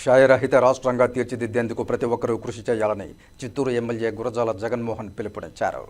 క్షయరహిత రాష్ట్రంగా తీర్చిదిద్దేందుకు ప్రతి ఒక్కరూ కృషి చేయాలని చిత్తూరు ఎమ్మెల్యే గురజాల జగన్మోహన్ పిలుపునిచ్చారు.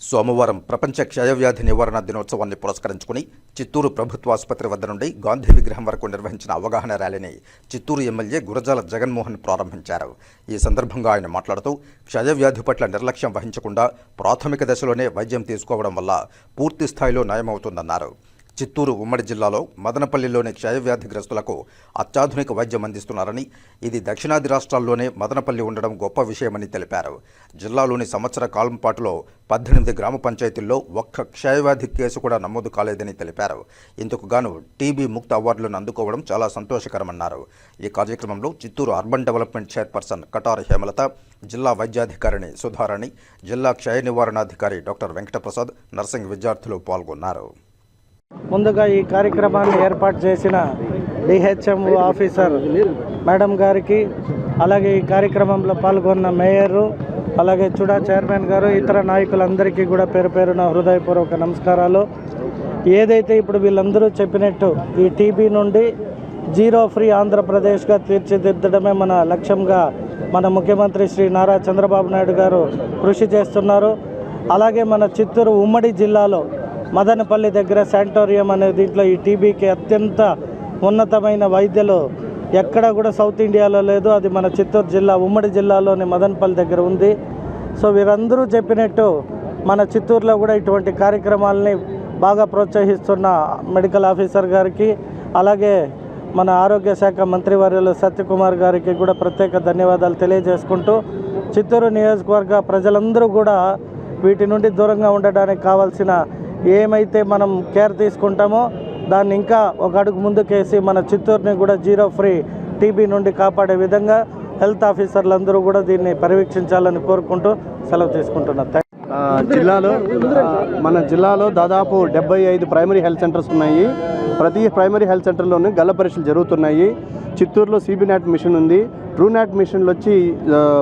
సోమవారం ప్రపంచ క్షయవ్యాధి నివారణ దినోత్సవాన్ని పురస్కరించుకుని చిత్తూరు ప్రభుత్వ ఆసుపత్రి వద్ద నుండి గాంధీ విగ్రహం వరకు నిర్వహించిన అవగాహన ర్యాలీని చిత్తూరు ఎమ్మెల్యే గురజాల జగన్మోహన్ ప్రారంభించారు. ఈ సందర్భంగా ఆయన మాట్లాడుతూ క్షయవ్యాధి పట్ల నిర్లక్ష్యం వహించకుండా ప్రాథమిక దశలోనే వైద్యం తీసుకోవడం వల్ల పూర్తి స్థాయిలో నయమవుతుందన్నారు. చిత్తూరు ఉమ్మడి జిల్లాలో మదనపల్లిలోని క్షయవ్యాధిగ్రస్తులకు అత్యాధునిక వైద్యం అందిస్తున్నారని ఇది దక్షిణాది రాష్ట్రాల్లోనే మదనపల్లి ఉండడం గొప్ప విషయమని తెలిపారు. జిల్లాలోని సంవత్సర కాలం పాటులో పద్దెనిమిది గ్రామ పంచాయతీల్లో ఒక్క క్షయవ్యాధి కేసు కూడా నమోదు కాలేదని తెలిపారు. ఇందుకు గాను టీబీ ముక్త అవార్డులను అందుకోవడం చాలా సంతోషకరమన్నారు. ఈ కార్యక్రమంలో Chittoor urban development chairperson Katar Hemalatha జిల్లా వైద్యాధికారిణి సుధారాణి జిల్లా క్షయ నివారణాధికారి డాక్టర్ వెంకటప్రసాద్ నర్సింగ్ విద్యార్థులు పాల్గొన్నారు. ముందుగా ఈ కార్యక్రమాన్ని ఏర్పాటు చేసిన డిహెచ్ఎం ఆఫీసర్ మేడం గారికి అలాగే ఈ కార్యక్రమంలో పాల్గొన్న మేయరు అలాగే చుడా చైర్మన్ గారు ఇతర నాయకులందరికీ కూడా పేరు పేరున హృదయపూర్వక నమస్కారాలు. ఏదైతే ఇప్పుడు వీళ్ళందరూ చెప్పినట్టు ఈ టీబీ నుండి జీరో ఫ్రీ ఆంధ్రప్రదేశ్గా తీర్చిదిద్దడమే మన లక్ష్యంగా మన ముఖ్యమంత్రి శ్రీ నారా చంద్రబాబు నాయుడు గారు కృషి చేస్తున్నారు. అలాగే మన చిత్తూరు ఉమ్మడి జిల్లాలో మదనపల్లి దగ్గర శాంటోరియం అనే దీంట్లో ఈ టీబీకి అత్యంత ఉన్నతమైన వైద్యులు ఎక్కడ కూడా సౌత్ ఇండియాలో లేదు. అది మన చిత్తూరు జిల్లా ఉమ్మడి జిల్లాలోని మదనపల్లి దగ్గర ఉంది. సో వీరందరూ చెప్పినట్టు మన చిత్తూరులో కూడా ఇటువంటి కార్యక్రమాలని బాగా ప్రోత్సహిస్తున్న మెడికల్ ఆఫీసర్ గారికి అలాగే మన ఆరోగ్య శాఖ మంత్రివర్యులు సత్యకుమార్ గారికి కూడా ప్రత్యేక ధన్యవాదాలు తెలియజేసుకుంటూ చిత్తూరు నియోజకవర్గ ప్రజలందరూ కూడా వీటి నుండి దూరంగా ఉండడానికి కావాల్సిన ఏమైతే మనం కేర్ తీసుకుంటామో దాన్ని ఇంకా ఒక అడుగు ముందుకేసి మన చిత్తూరుని కూడా జీరో ఫ్రీ టీబీ నుండి కాపాడే విధంగా హెల్త్ ఆఫీసర్లందరూ కూడా దీన్ని పర్యవేక్షించాలని కోరుకుంటూ సెలవు తీసుకుంటున్నా. జిల్లాలో మన జిల్లాలో దాదాపు డెబ్బై ఐదు ప్రైమరీ హెల్త్ సెంటర్స్ ఉన్నాయి. ప్రతి ప్రైమరీ హెల్త్ సెంటర్లోనూ గల్ల పరీక్షలు జరుగుతున్నాయి. చిత్తూరులో సిబినాట్ మిషన్ ఉంది. ట్రూనాట్ మిషన్లు వచ్చి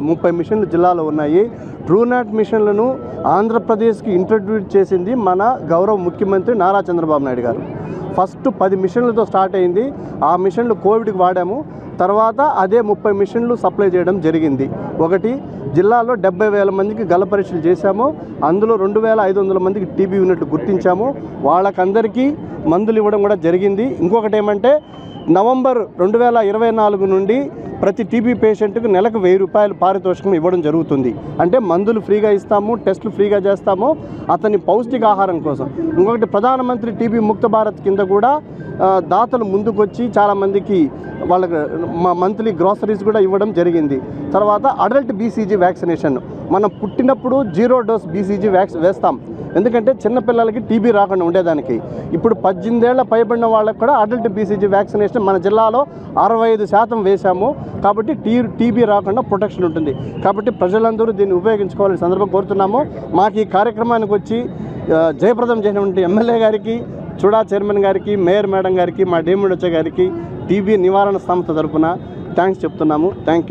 ముప్పై మిషన్లు జిల్లాలో ఉన్నాయి. ట్రూనాట్ మిషన్లను ఆంధ్రప్రదేశ్కి ఇంట్రడ్యూస్ చేసింది మన గౌరవ ముఖ్యమంత్రి నారా చంద్రబాబు నాయుడు గారు. ఫస్ట్ పది మిషన్లతో స్టార్ట్ అయింది. ఆ మిషన్లు కోవిడ్కి వాడాము. తర్వాత అదే ముప్పై మిషన్లు సప్లై చేయడం జరిగింది. ఒకటి జిల్లాలో డెబ్బై వేల మందికి గల పరీక్షలు చేశాము. అందులో రెండు వేల ఐదు వందల మందికి టీబీ యూనిట్లు గుర్తించాము. వాళ్ళకందరికీ మందులు ఇవ్వడం కూడా జరిగింది. ఇంకొకటి ఏమంటే నవంబర్ రెండు వేల ఇరవై నాలుగు నుండి ప్రతి టీబీ పేషెంట్కి నెలకు వెయ్యి రూపాయలు పారితోషికం ఇవ్వడం జరుగుతుంది. అంటే మందులు ఫ్రీగా ఇస్తాము టెస్టులు ఫ్రీగా చేస్తాము అతని పౌష్టికాహారం కోసం. ఇంకొకటి ప్రధానమంత్రి టీబీ ముక్త భారత్ కింద కూడా దాతలు ముందుకొచ్చి చాలామందికి వాళ్ళకి మా మంత్లీ గ్రాసరీస్ కూడా ఇవ్వడం జరిగింది. తర్వాత అడల్ట్ బీసీజీ వ్యాక్సినేషన్. మనం పుట్టినప్పుడు జీరో డోస్ బీసీజీ వ్యాక్స్ వేస్తాం. ఎందుకంటే చిన్నపిల్లలకి టీబీ రాకుండా ఉండేదానికి. ఇప్పుడు పద్దెనిమిదేళ్ళ పైబడిన వాళ్ళకి కూడా అడల్ట్ బీసీజీ వ్యాక్సినేషన్ మన జిల్లాలో అరవై ఐదు శాతం వేశాము. కాబట్టి టీ టీబీ రాకుండా ప్రొటెక్షన్ ఉంటుంది. కాబట్టి ప్రజలందరూ దీన్ని ఉపయోగించుకోవాలని సందర్భం కోరుతున్నాము. మాకు ఈ కార్యక్రమానికి వచ్చి జయప్రదం చేసినటువంటి ఎమ్మెల్యే గారికి చూడా చైర్మన్ గారికి మేయర్ మేడం గారికి మా డేమిడొచ్చ గారికి టీబీ నివారణ సంస్థ తరపున థ్యాంక్స్ చెప్తున్నాము. థ్యాంక్